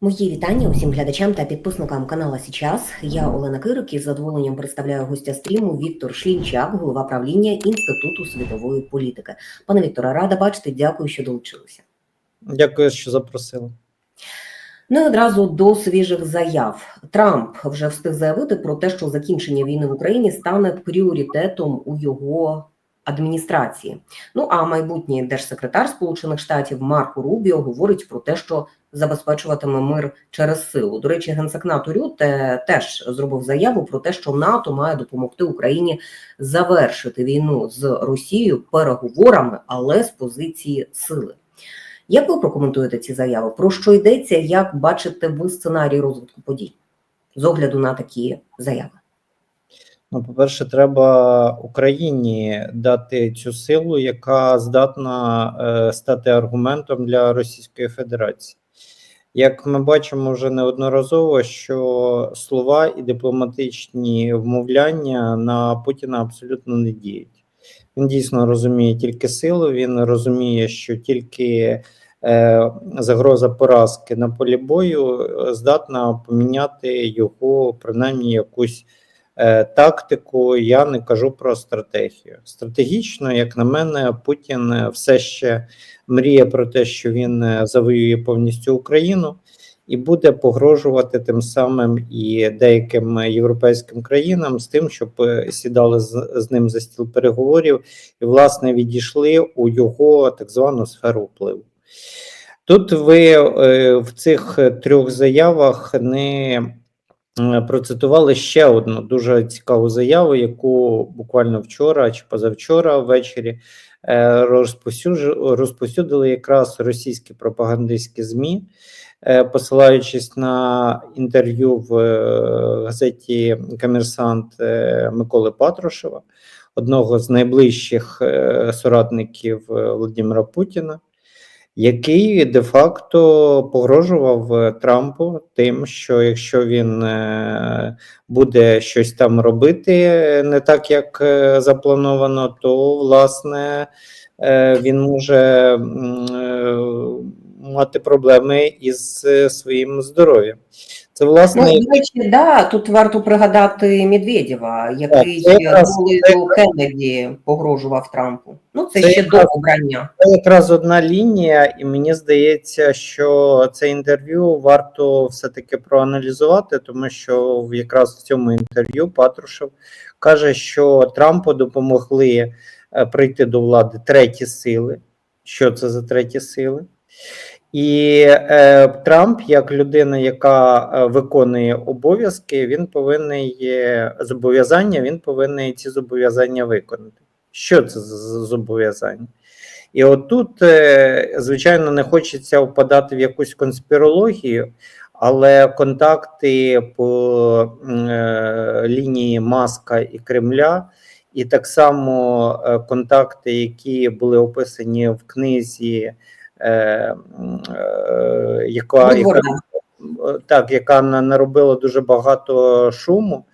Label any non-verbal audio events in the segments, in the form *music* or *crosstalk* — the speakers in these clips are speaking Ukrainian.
Мої вітання усім глядачам та підписникам канала Січас. Я Олена Кирик і з задоволенням представляю гостя стріму Віктор Шлінчак, голова правління Інституту світової політики. Пане Вікторе, рада бачити. Дякую, що долучилися. Дякую, що запросили. Ну і одразу до свіжих заяв. Трамп вже встиг заявити про те, що закінчення війни в Україні стане пріоритетом у його адміністрації. Ну а майбутній держсекретар Сполучених Штатів Марко Рубіо говорить про те, що забезпечуватиме мир через силу. До речі, генсек НАТО Рюте теж зробив заяву про те, що НАТО має допомогти Україні завершити війну з Росією переговорами, але з позиції сили. Як ви прокоментуєте ці заяви? Про що йдеться? Як бачите ви сценарій розвитку подій з огляду на такі заяви? Ну, по-перше, треба Україні дати цю силу, яка здатна е, стати аргументом для Російської Федерації. Як ми бачимо вже неодноразово, що слова і дипломатичні вмовляння на Путіна абсолютно не діють. Він дійсно розуміє тільки силу, він розуміє, що тільки е, загроза поразки на полі бою е, здатна поміняти його принаймні якусь тактику. Я не кажу про стратегію. Стратегічно, як на мене, Путін е, все ще мріє про те, що він е, завоює повністю Україну. І буде погрожувати тим самим і деяким європейським країнам з тим, щоб е, сідали з, з ним за стіл переговорів і, власне, відійшли у його так звану сферу впливу. Тут ви е, в цих трьох заявах не е, процитували ще одну дуже цікаву заяву, яку буквально вчора чи позавчора ввечері е, розповсюдили якраз російські пропагандистські ЗМІ, е, посилаючись на інтерв'ю в е, газеті Комерсант е, Миколи Патрушева, одного з найближчих е, соратників е, Володимира Путіна який де-факто погрожував е, Трампу тим, що якщо він е, буде щось там робити е, не так, як заплановано, то власне він може мати проблеми із своїм здоров'ям. Це власне Ну, до речі, да, тут варто пригадати Медведєва, який долею Кеннеді погрожував Трампу. Ну, це, Це ще якраз- до обрання. Це якраз одна лінія, і мені здається, що це інтерв'ю варто все-таки проаналізувати, тому що в- якраз в цьому інтерв'ю Патрушев каже, що Трампу допомогли е, прийти до влади треті сили. Що це за треті сили? І е, Трамп, як людина, яка е, виконує обов'язки, він повинен є зобов'язання, він повинен ці зобов'язання виконати. Що це за за зобов'язання? І отут, е, звичайно, не хочеться впадати в якусь конспірологію, але контакти по е, лінії Маска і Кремля, і так само е, контакти, які були описані в книзі, е, е, яка, яка так, яка наробила дуже багато шуму,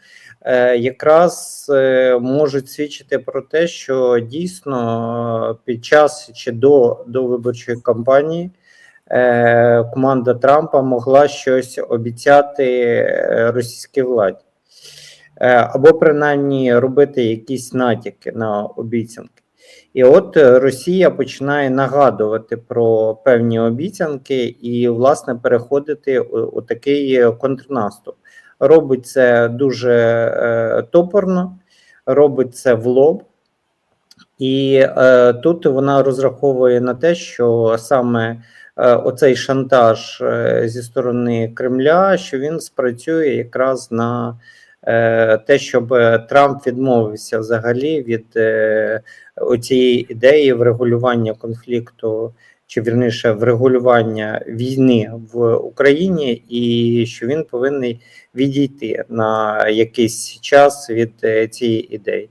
е, якраз е, можуть свідчити про те, що дійсно е, під час чи до, до виборчої кампанії команда Трампа могла щось обіцяти російській владі. Або принаймні робити якісь натяки на обіцянки. І от е, Росія починає нагадувати про певні обіцянки і, власне, переходити у, такий е, контрнаступ. Робить це дуже е, топорно, робить це в лоб, і е, тут вона розраховує на те, що саме е, оцей шантаж е, зі сторони Кремля, що він спрацює якраз на те, щоб е, Трамп відмовився взагалі від е, оцієї ідеї врегулювання конфлікту, чи вірніше врегулювання війни в Україні, і що він повинен відійти на якийсь час від е, цієї ідеї.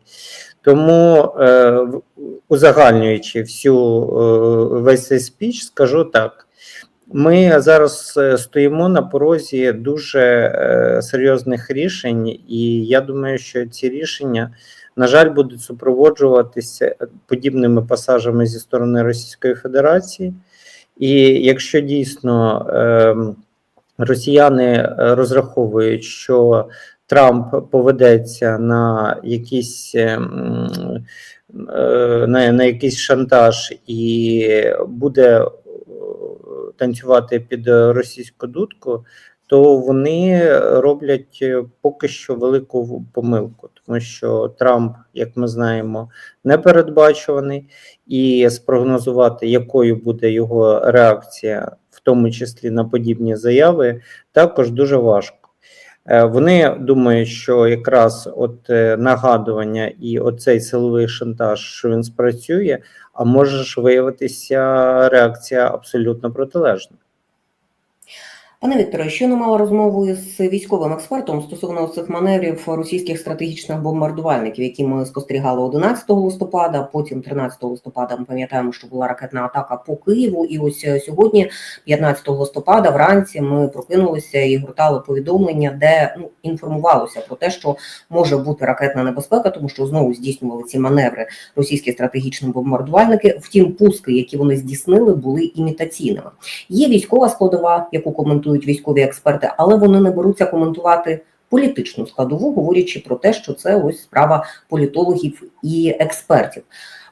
Тому, е, узагальнюючи всю е, весь спіч, скажу так. Ми зараз е, стоїмо на порозі дуже е, серйозних рішень, і я думаю, що ці рішення, на жаль, будуть супроводжуватися подібними пасажами зі сторони Російської Федерації. І якщо дійсно ем, росіяни е, розраховують, що Трамп поведеться на якісь е, м, е, на, на якийсь шантаж і буде е, танцювати під російську дудку, то вони роблять е, поки що велику помилку, тому що Трамп, як ми знаємо, непередбачуваний, і спрогнозувати, якою буде його реакція, в тому числі на подібні заяви, також дуже важко. Е, Вони думають, що якраз от е, нагадування і оцей силовий шантаж, що він спрацює, а може ж виявитися реакція абсолютно протилежна. Пане Вікторе, щойно мала розмову із військовим експертом стосовно цих маневрів російських стратегічних бомбардувальників, які ми спостерігали 11 листопада. Потім 13 листопада ми пам'ятаємо, що була ракетна атака по Києву. І ось е, сьогодні, 15 листопада, вранці ми прокинулися і гуртали повідомлення, де ну інформувалося про те, що може бути ракетна небезпека, тому що знову здійснювали ці маневри російські стратегічні бомбардувальники. Втім, пуски, які вони здійснили, були імітаційними. Є військова складова, яку коментують військові експерти, але вони не беруться коментувати політичну складову, говорячи про те, що це ось справа політологів і експертів.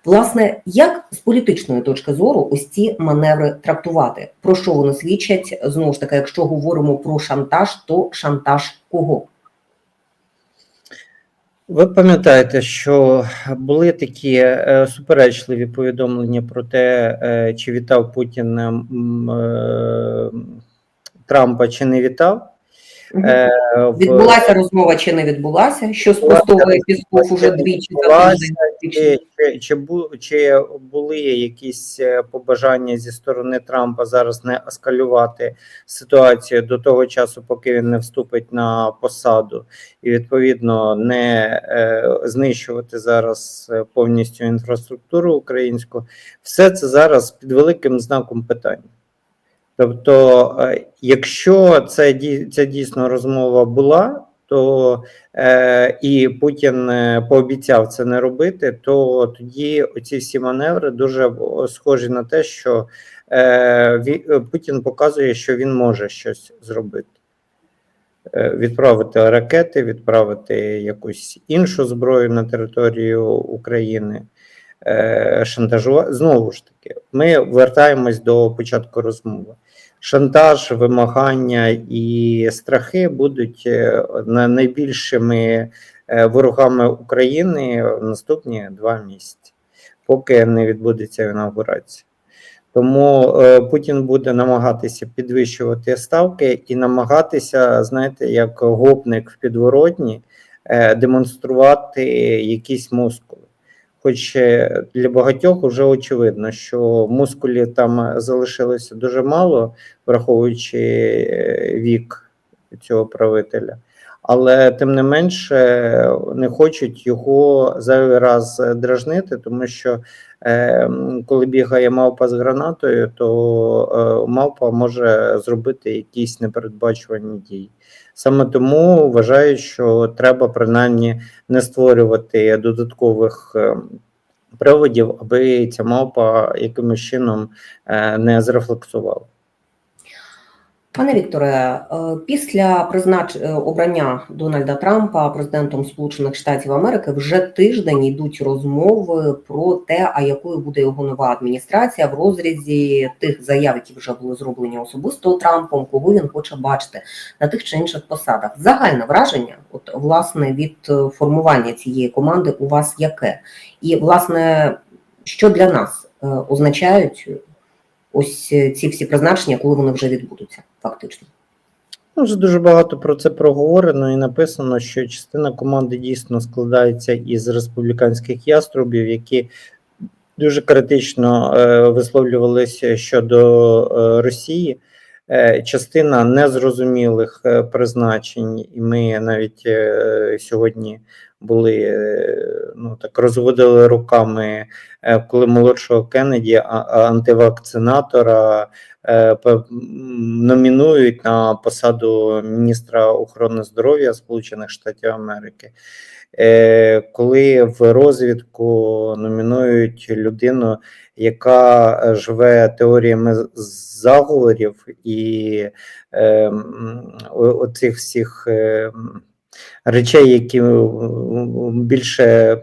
Власне, як з політичної точки зору ось ці маневри трактувати? Про що вони свідчать? Знову ж таки, якщо говоримо про шантаж, то шантаж кого? Ви пам'ятаєте, що були такі е, суперечливі повідомлення про те, е, чи вітав Путін м, е, Трампа, чи не вітав. Е, в- Відбулася розмова чи не відбулася? Що спростовує Пісков уже двічі? Чи, чи, чи, бу, чи були якісь е, побажання зі сторони Трампа зараз не ескалювати ситуацію до того часу, поки він не вступить на посаду, і відповідно не е, знищувати зараз е, повністю інфраструктуру українську, все це зараз під великим знаком питання. Тобто, е, якщо це ця дійсно розмова була, то е, і Путін е, пообіцяв це не робити, то тоді оці всі маневри дуже схожі на те, що е, е, Путін показує, що він може щось зробити. Е, Відправити ракети, відправити якусь іншу зброю на територію України, е, шантажувати. Знову ж таки, ми вертаємось до початку розмови. Шантаж, вимагання і страхи будуть е, найбільшими е, ворогами України в наступні два місяці, поки не відбудеться інаугурація. Тому е, Путін буде намагатися підвищувати ставки і намагатися, знаєте, як гопник в підворотні, е, демонструвати якісь мускули. Хоч е, для багатьох вже очевидно, що мускулів там залишилося дуже мало, враховуючи е, вік цього правителя. Але тим не менше не хочуть його зайвий раз дражнити, тому що е, коли бігає мавпа з гранатою, то е, мавпа може зробити якісь непередбачувані дії. Саме тому вважаю, що треба принаймні не створювати додаткових е, приводів, аби ця мавпа якимось чином е, не зрефлексувала. Пане Вікторе, е, після признач... е, обрання Дональда Трампа президентом Сполучених Штатів Америки вже тиждень йдуть розмови про те, а якою буде його нова адміністрація в розрізі тих заяв, які вже були зроблені особисто Трампом, кого він хоче бачити на тих чи інших посадах. Загальне враження, от власне від е, формування цієї команди, у вас яке? І власне, що для нас означають ось е, ці всі призначення, коли вони вже відбудуться, фактично. Ну, Вже дуже багато про це проговорено і написано, що частина команди дійсно складається із республіканських яструбів, які дуже критично е, висловлювалися щодо е, Росії. Е, частина незрозумілих е, призначень, і ми навіть е, сьогодні були е, ну так розводили руками, е, коли молодшого Кеннеді, антивакцинатора, е, номінують на посаду міністра охорони здоров'я Сполучених Штатів Америки. Коли в розвідку номінують людину, яка живе теоріями заговорів і е, оцих всіх е, речей, які більше,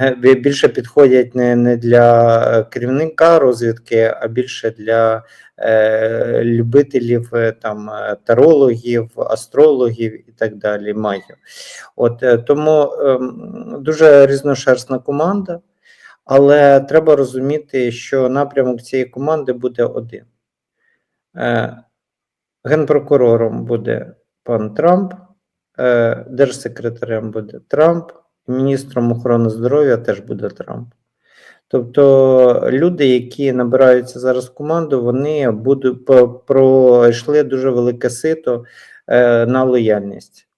е, більше підходять не, не для керівника розвідки, а більше для е, любителів е, там е, тарологів, астрологів і так далі, магів. От е, тому ем, дуже різношерстна команда, але треба розуміти, що напрямок цієї команди буде один. Е, Генпрокурором буде пан Трамп, е, держсекретарем буде Трамп, міністром охорони здоров'я теж буде Трамп. Тобто люди, які набираються зараз команду, вони будуть пройшли дуже велике сито е, на лояльність.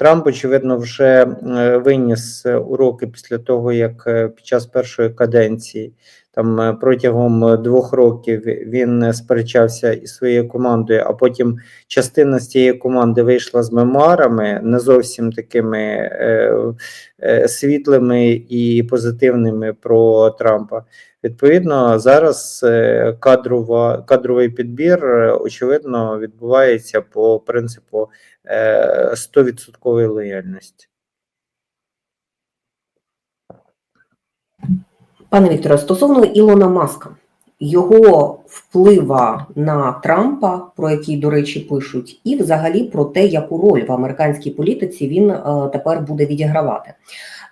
Трамп, очевидно, вже е, виніс е, уроки після того, як е, під час першої каденції, там е, протягом е, двох років він е, сперечався із своєю командою, а потім частина з цієї команди вийшла з мемуарами, не зовсім такими е, е, світлими і позитивними про Трампа. Відповідно, зараз кадрова, кадровий підбір, очевидно, відбувається по принципу е, 100% лояльності. Пане Вікторе, стосовно Ілона Маска, його вплива на Трампа, про який, до речі, пишуть, і взагалі про те, яку роль в американській політиці він е, тепер буде відігравати.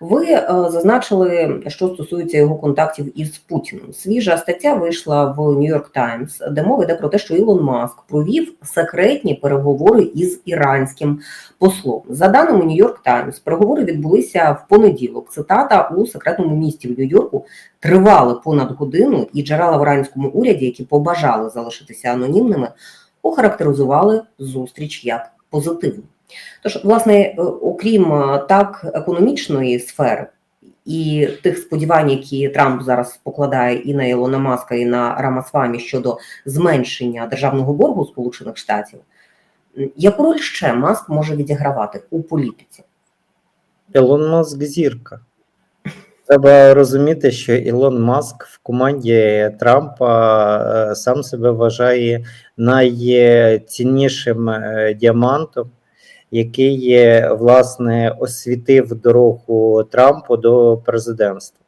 Ви е, зазначили, що стосується його контактів із Путіним. Свіжа стаття вийшла в York Times, де мова йде про те, що Ілон Маск провів секретні переговори із іранським послом. За даними York Times, переговори відбулися в понеділок. Цитата у секретному місті в Нью-Йорку тривали понад годину, і джерела в іранському уряді, які побажали залишитися анонімними, охарактеризували зустріч як позитивну. Тож, власне, е, окрім е, так економічної сфери і тих сподівань, які Трамп зараз покладає і на Ілона Маска, і на Рамасвамі щодо зменшення державного боргу Сполучених Штатів, яку роль ще Маск може відігравати у політиці? Ілон Маск зірка. Треба розуміти, що Ілон Маск в команді Трампа е, сам себе вважає найціннішим е, діамантом, який власне освітив дорогу Трампу до президентства.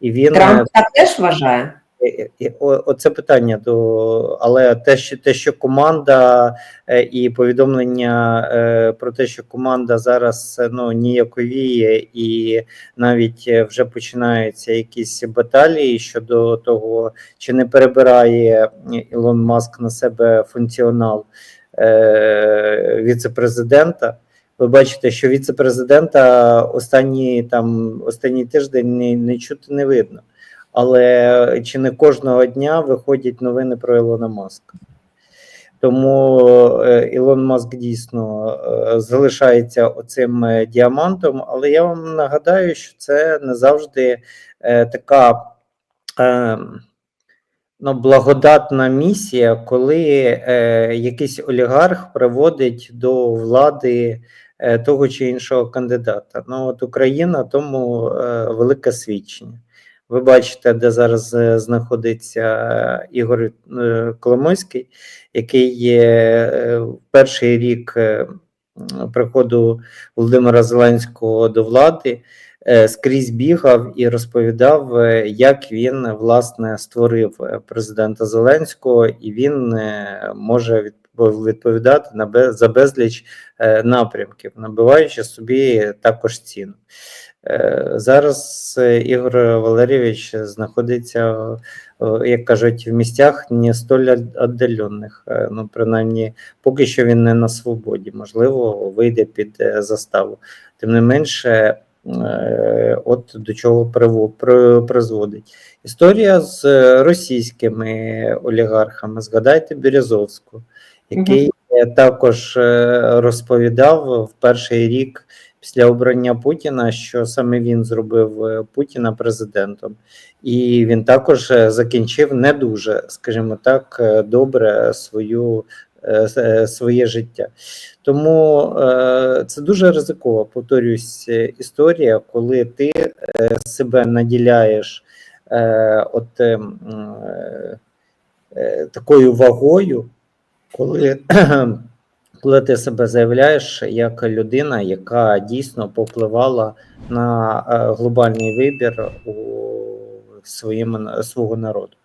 І він е, Трамп так теж вважає. Е, е, о- Оце питання до але те, що те, що команда е, і повідомлення е, про те, що команда зараз е, ну ніяковіє, і навіть е, вже починаються якісь баталії щодо того, чи не перебирає Ілон Маск на себе функціонал е, віце-президента. Ви бачите, що віце-президента останні там останній тиждень не чути не видно але чи не кожного дня виходять новини про Ілона Маска. Тому е, Ілон Маск дійсно е, залишається оцим е, діамантом, але я вам нагадаю, що це не завжди така ну, благодатна місія, коли якийсь олігарх приводить до влади того чи іншого кандидата. Ну, от Україна тому велике свідчення. Ви бачите, де зараз е, знаходиться е, Ігор е, Коломойський, який є перший рік приходу Володимира Зеленського до влади. Е, Скрізь бігав і розповідав, е, як він власне створив е, президента Зеленського, і він може відп- відповідати на за безліч напрямків, набиваючи собі також ціну. Зараз Ігор Валерійович знаходиться, як кажуть, в місцях не столь віддалених. Ну, принаймні, поки що він не на свободі, можливо, вийде під заставу. Тим не менше, от до чого призводить. Історія з е, російськими олігархами. Згадайте Березовську, який е, також е, розповідав в перший рік після обрання Путіна, що саме він зробив е, Путіна президентом, і він також е, закінчив не дуже, скажімо так, е, добре свою. Е, е, Своє життя, тому е, це дуже ризикова, повторюсь, історія, коли ти себе наділяєш от е, м, е, е, такою вагою, коли, *clears throat* коли ти себе заявляєш як людина, яка дійсно попливала на глобальний вибір у своєму свого народу.